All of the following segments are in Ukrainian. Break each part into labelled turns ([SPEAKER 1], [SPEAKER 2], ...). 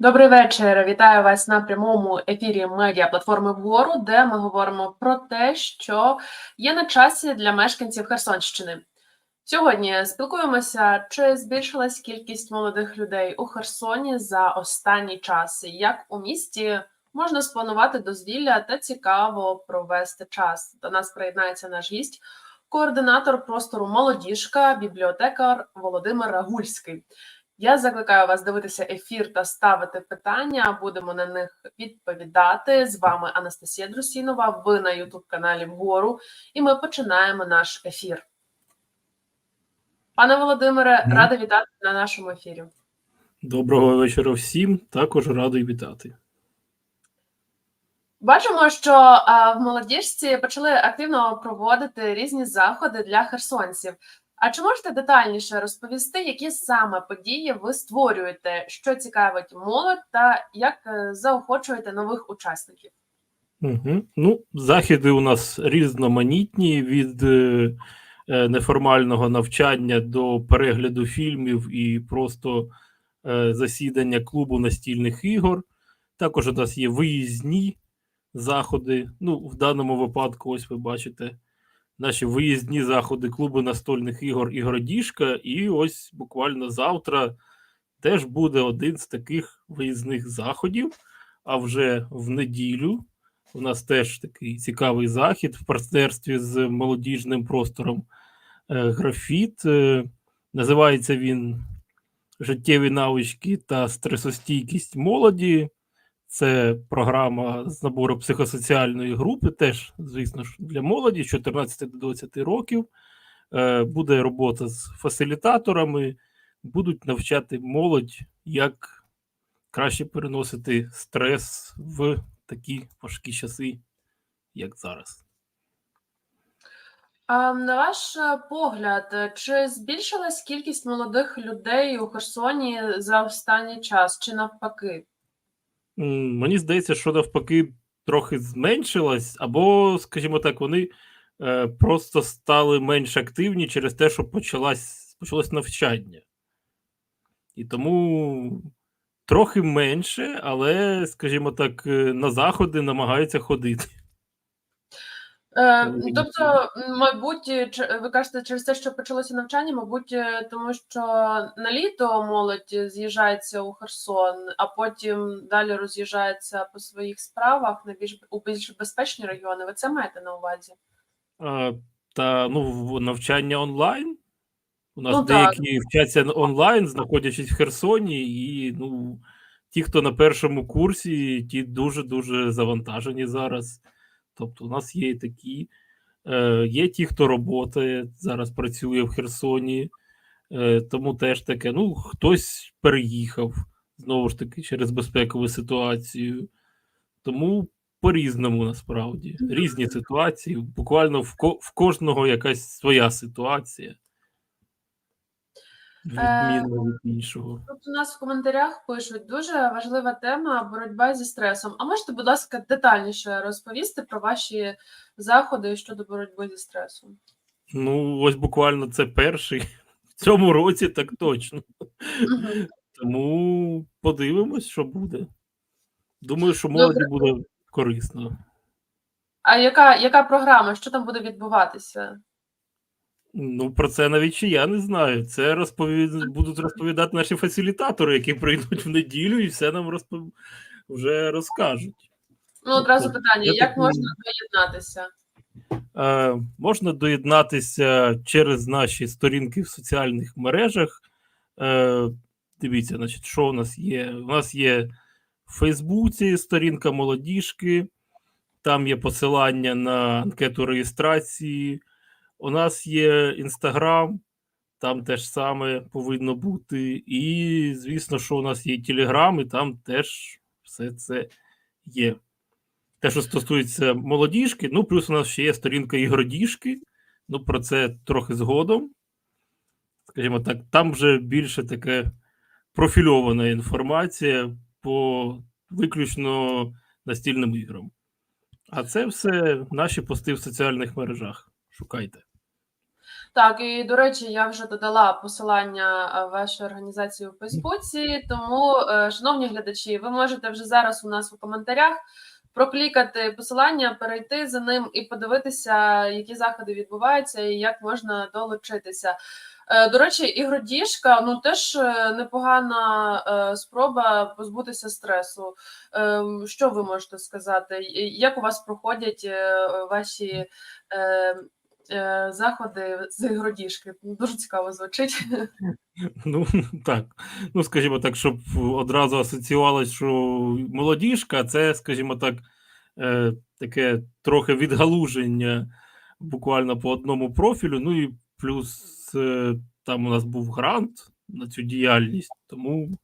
[SPEAKER 1] Добрий вечір. Вітаю вас на прямому ефірі медіа платформи вгору, де ми говоримо про те, що є на часі для мешканців Херсонщини. Сьогодні спілкуємося, чи збільшилась кількість молодих людей у Херсоні за останній час, як у місті можна спланувати дозвілля та цікаво провести час. До нас приєднається наш гість, координатор простору молодіжка, бібліотекар Володимир Рагульський. Я закликаю вас дивитися ефір та ставити питання. Будемо на них відповідати. З вами Анастасія Друсінова. Ви на Ютуб каналі Вгору, і ми починаємо наш ефір. Пане Володимире,
[SPEAKER 2] Мгм.
[SPEAKER 1] рада вітати на нашому ефірі.
[SPEAKER 2] Доброго вечора всім. Також радий вітати.
[SPEAKER 1] Бачимо, що в молодіжці почали активно проводити різні заходи для херсонців. А чи можете детальніше розповісти, які саме події ви створюєте, що цікавить молодь, та як е, заохочуєте нових учасників?
[SPEAKER 2] Угу. Ну, заходи у нас різноманітні від е, е, неформального навчання до перегляду фільмів і просто е, засідання клубу настільних ігор. Також у нас є виїзні заходи. Ну, в даному випадку, ось ви бачите, наші виїзні заходи клубу настольних ігор і Городіжка. І ось буквально завтра теж буде один з таких виїзних заходів. А вже в неділю у нас теж такий цікавий захід в партнерстві з молодіжним простором е, Графіт. Е, Називається він Життєві навички та стресостійкість молоді. Це програма з набору психосоціальної групи, теж, звісно ж, для молоді 14 до 20 років. Е, Буде робота з фасилітаторами, будуть навчати молодь, як краще переносити стрес в такі важкі часи, як зараз.
[SPEAKER 1] А на ваш е, погляд, чи збільшилась кількість молодих людей у Херсоні за останній час, чи навпаки?
[SPEAKER 2] Мені здається, що навпаки трохи зменшилась, або, скажімо так, вони е, просто стали менш активні через те, що почалось, почалось навчання. І тому трохи менше, але, скажімо так, е, на заходи намагаються ходити.
[SPEAKER 1] Е,
[SPEAKER 2] Мені
[SPEAKER 1] тобто, мабуть, е, ви кажете, через те, що почалося навчання, мабуть, е, тому що на літо молодь з'їжджається у Херсон, а потім далі роз'їжджається по своїх справах на більш у більш безпечні регіони. Ви це маєте на увазі?
[SPEAKER 2] А, та ну, навчання онлайн. У нас
[SPEAKER 1] Ну, так.
[SPEAKER 2] деякі вчаться онлайн, знаходячись в Херсоні, і ну, ті, хто на першому курсі, ті дуже-дуже завантажені зараз. Тобто, у нас є і такі, е, є ті, хто роботає, зараз працює в Херсоні, е, тому теж таке. Ну, хтось переїхав знову ж таки через безпекову ситуацію. Тому по-різному насправді. Різні ситуації. Буквально в кожного якась своя ситуація. Відмінно від іншого.
[SPEAKER 1] Тут у нас в коментарях пишуть дуже важлива тема боротьба зі стресом. А можете, будь ласка, детальніше розповісти про ваші заходи щодо боротьби зі стресом?
[SPEAKER 2] Ну, ось буквально це перший в цьому році, так точно. Тому подивимось, що буде. Думаю, що молоді буде корисно.
[SPEAKER 1] А яка, яка програма? Що там буде відбуватися?
[SPEAKER 2] Ну, про це навіть ще я не знаю. Це розповід... будуть розповідати наші фасилітатори, які прийдуть в неділю і все нам розпов... вже розкажуть.
[SPEAKER 1] Ну, одразу
[SPEAKER 2] Тобто,
[SPEAKER 1] питання:
[SPEAKER 2] я
[SPEAKER 1] як
[SPEAKER 2] так
[SPEAKER 1] можна доєднатися?
[SPEAKER 2] Е, можна доєднатися через наші сторінки в соціальних мережах. Е, дивіться, значить, що у нас є? У нас є в Фейсбуці сторінка молодіжки, там є посилання на анкету реєстрації. У нас є Інстаграм, там теж саме повинно бути. І, звісно, що у нас є Телеграм, і там теж все це є. Те, що стосується молодіжки, ну, плюс у нас ще є сторінка ігродіжки. Ну, про це трохи згодом. Скажімо так, там вже більше таке профільована інформація по виключно настільним іграм. А це все наші пости в соціальних мережах. Шукайте.
[SPEAKER 1] Так, і до речі, я вже додала посилання е, вашої організації у Фейсбуці. Тому, е, шановні глядачі, ви можете вже зараз у нас у коментарях проклікати посилання, перейти за ним і подивитися, які заходи відбуваються і як можна долучитися. Е, До речі, ігродіжка ну теж непогана спроба позбутися стресу. Е, Що ви можете сказати? Як у вас проходять ваші заходи з ігродіжки? Дуже цікаво звучить.
[SPEAKER 2] Ну так. Ну, скажімо так, щоб одразу асоціювалось, що молодіжка це, скажімо так, е, таке трохи відгалуження буквально по одному профілю. Ну і плюс е, там у нас був грант на цю діяльність, тому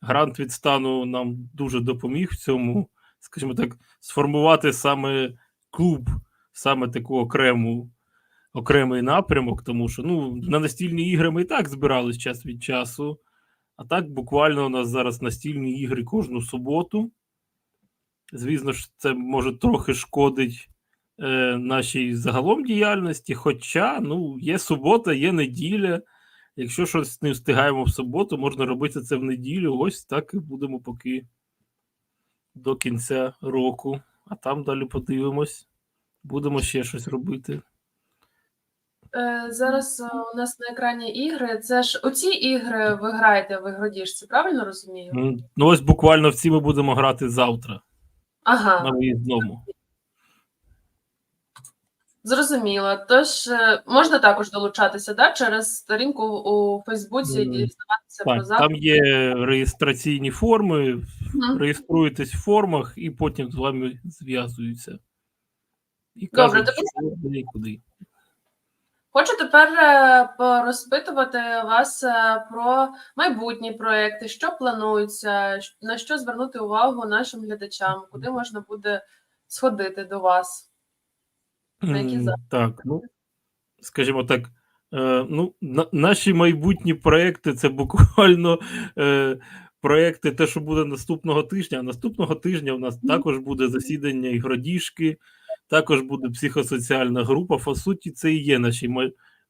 [SPEAKER 2] грант від стану нам дуже допоміг в цьому, скажімо так, сформувати саме клуб, саме таку окрему. Окремий напрямок, тому що ну на настільні ігри ми і так збирались час від часу. А так, буквально у нас зараз настільні ігри кожну суботу. Звісно ж, це може трохи шкодить е, нашій загалом діяльності. Хоча ну, є субота, є неділя. Якщо щось не встигаємо в суботу, можна робити це в неділю. Ось так і будемо поки до кінця року. А там далі подивимось. Будемо ще щось робити.
[SPEAKER 1] Е, Зараз е, у нас на екрані ігри. Це ж оці ігри ви граєте в ігродіжці, правильно розумію?
[SPEAKER 2] Ну, ось буквально в ці ми будемо грати завтра на виїзному.
[SPEAKER 1] зрозуміло. Тож е, можна також долучатися да, через сторінку у Фейсбуці,
[SPEAKER 2] Мгм.
[SPEAKER 1] дізнаватися про заходи.
[SPEAKER 2] там є реєстраційні форми,
[SPEAKER 1] Мгм.
[SPEAKER 2] реєструєтесь в формах і потім з вами зв'язуються. І
[SPEAKER 1] Добре,
[SPEAKER 2] кажуть,
[SPEAKER 1] тепер-
[SPEAKER 2] що куди.
[SPEAKER 1] Хочу тепер е, порозпитувати вас е, про майбутні проекти, що планується, на що звернути увагу нашим глядачам, куди можна буде сходити до вас. На які
[SPEAKER 2] Так, ну, скажімо так, е, ну, на, наші майбутні проекти це буквально е, проекти, те, що буде наступного тижня. А наступного тижня у нас також буде засідання ігродіжки, також буде психосоціальна група. По суті, це і є наші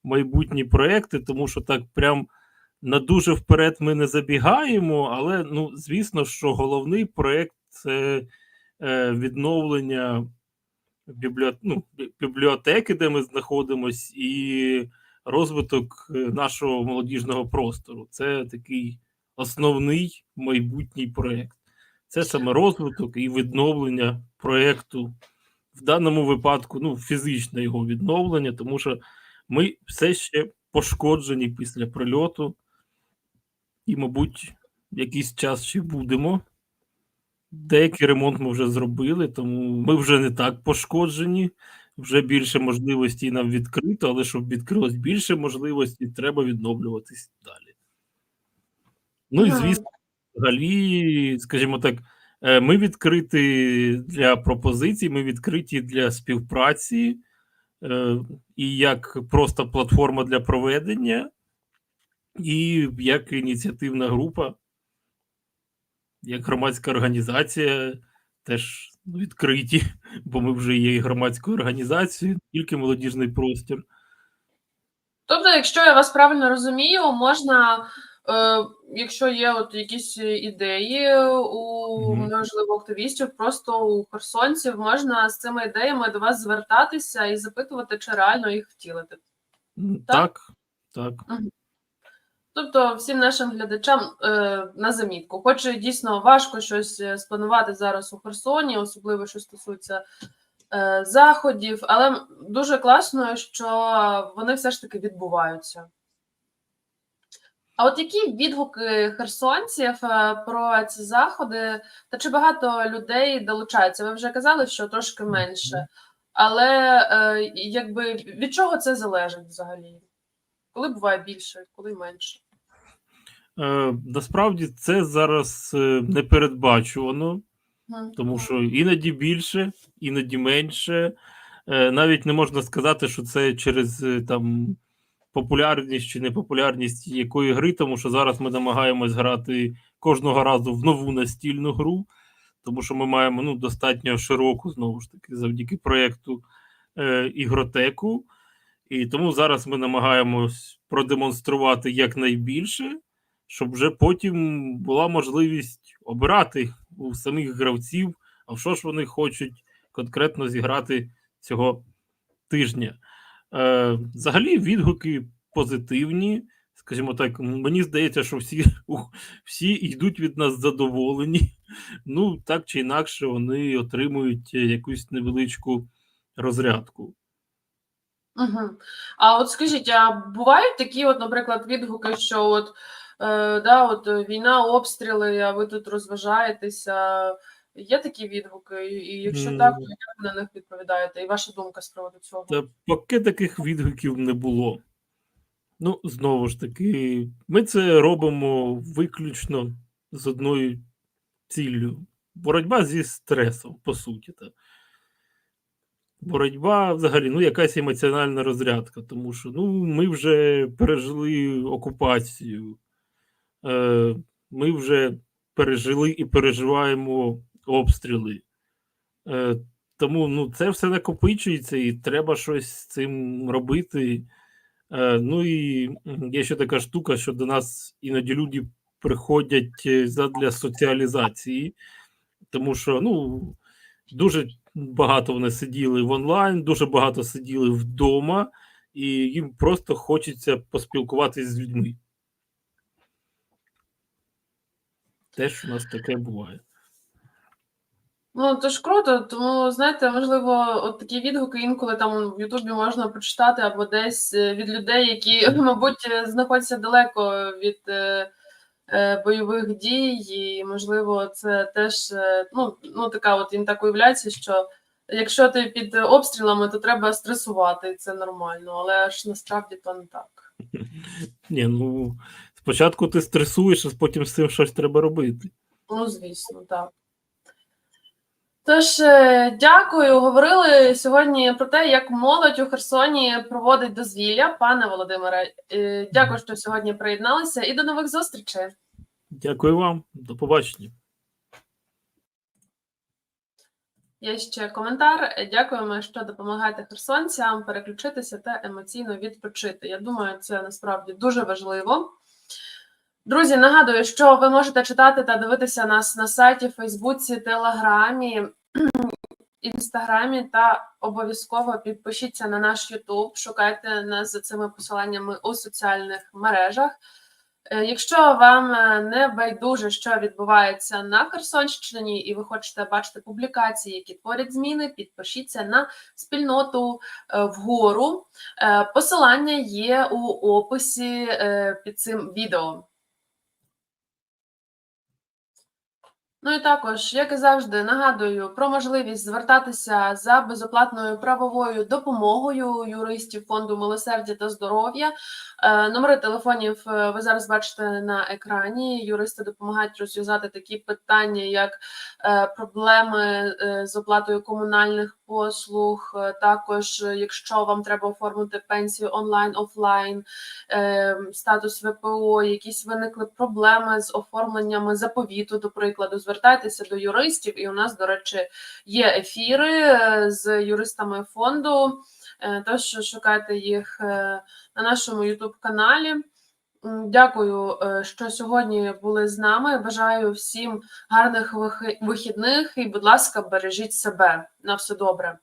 [SPEAKER 2] майбутні проекти, тому що так прям на дуже вперед ми не забігаємо, але ну, звісно, що головний проект це е, відновлення ну, бібліотеки, де ми знаходимось, і розвиток е, нашого молодіжного простору. Це такий основний майбутній проєкт. Це саме розвиток і відновлення проєкту. В даному випадку, ну, фізичне його відновлення, тому що ми все ще пошкоджені після прильоту, і, мабуть, якийсь час ще будемо. Деякий ремонт ми вже зробили, тому ми вже не так пошкоджені, вже більше можливостей нам відкрито, але щоб відкрилось більше можливостей, треба відновлюватись далі. Ну і звісно, взагалі, скажімо так, ми відкриті для пропозицій, ми відкриті для співпраці е, і як просто платформа для проведення, і як ініціативна група як громадська організація теж відкриті, бо ми вже є і громадською організацією, тільки молодіжний простір.
[SPEAKER 1] Тобто, якщо я вас правильно розумію, можна, е, якщо є от якісь ідеї у можливо активістів, просто у херсонців, можна з цими ідеями до вас звертатися і запитувати, чи реально їх втілити. Так?
[SPEAKER 2] Так, так.
[SPEAKER 1] Тобто, всім нашим глядачам е, на замітку, хоч дійсно важко щось е, спланувати зараз у Херсоні, особливо що стосується е, заходів, але дуже класно, що вони все ж таки відбуваються. А от які відгуки херсонців е, про ці заходи, та чи багато людей долучаються? Ви вже казали, що трошки менше, але е, якби від чого це залежить взагалі? Коли буває більше, коли менше?
[SPEAKER 2] Е, насправді це зараз е, непередбачувано, тому що іноді більше, іноді менше. Навіть не можна сказати, що це через там популярність чи непопулярність якої гри, тому що зараз ми намагаємось грати кожного разу в нову настільну гру, тому що ми маємо ну, достатньо широку, знову ж таки, завдяки проєкту е, ігротеку. І тому зараз ми намагаємось продемонструвати якнайбільше, щоб вже потім була можливість обирати у самих гравців, а що ж вони хочуть конкретно зіграти цього тижня. Е, взагалі, відгуки позитивні. Скажімо так, мені здається, що всі, всі йдуть від нас задоволені. Ну, так чи інакше, вони отримують е, якусь невеличку розрядку.
[SPEAKER 1] Угу. А от скажіть, а бувають такі, от, наприклад, відгуки, що от, е, да, от е, війна, обстріли, а ви тут розважаєтеся. Є такі відгуки? І якщо так, то як ви на них відповідаєте? І ваша думка з приводу цього?
[SPEAKER 2] Та поки таких відгуків не було. Ну, знову ж таки, ми це робимо виключно з одною ціллю. Боротьба зі стресом, по суті. Так. Боротьба взагалі, ну, якась емоціональна розрядка, тому що ну, ми вже пережили окупацію, е, ми вже пережили і переживаємо обстріли. Е, тому ну, це все накопичується, і треба щось з цим робити. Е, ну і є ще така штука, що до нас іноді люди приходять е, задля соціалізації, тому що ну, дуже багато вони сиділи в онлайн, дуже багато сиділи вдома, і їм просто хочеться поспілкуватися з людьми. Теж у нас таке буває.
[SPEAKER 1] Ну, то ж круто, тому знаєте, можливо, от такі відгуки інколи там в Ютубі можна прочитати або десь е, від людей, які, мабуть, знаходяться далеко від е, е, бойових дій, і можливо, це теж е, ну, ну така от їм так уявляється, що якщо ти під обстрілами, то треба стресувати, і це нормально, але ж насправді то не так.
[SPEAKER 2] Ні, ну спочатку ти стресуєш, а потім з цим щось треба робити.
[SPEAKER 1] Ну, звісно, так. Тож, е, дякую. Говорили сьогодні про те, як молодь у Херсоні проводить дозвілля. Пане Володимире, е, дякую, що сьогодні приєдналися, і до нових зустрічей.
[SPEAKER 2] Дякую вам, до побачення.
[SPEAKER 1] Є ще коментар. Е, Дякуємо, що допомагаєте херсонцям переключитися та емоційно відпочити. Я думаю, це насправді дуже важливо. Друзі, нагадую, що ви можете читати та дивитися нас на сайті, Фейсбуці, Телеграмі, Інстаграмі та обов'язково підпишіться на наш Ютуб. Шукайте нас за цими посиланнями у соціальних мережах. Е, Якщо вам е, не байдуже, що відбувається на Херсонщині, і ви хочете бачити публікації, які творять зміни, підпишіться на спільноту е, вгору. Посилання є у описі під цим відео. Ну і також, як і завжди, нагадую про можливість звертатися за безоплатною правовою допомогою юристів фонду милосердя та здоров'я. Е, Номери телефонів е, ви зараз бачите на екрані. Юристи допомагають розв'язати такі питання, як е, проблеми з оплатою комунальних послуг. е, Також, е, якщо вам треба оформити пенсію онлайн, офлайн, е, статус ВПО, якісь виникли проблеми з оформленнями заповіту, до прикладу, звертайтеся до юристів. І у нас, до речі, є ефіри з юристами фонду. Тож шукайте їх на нашому youtube каналі. Дякую, е, що сьогодні були з нами. Бажаю всім гарних вихідних і, будь ласка, бережіть себе. На все добре.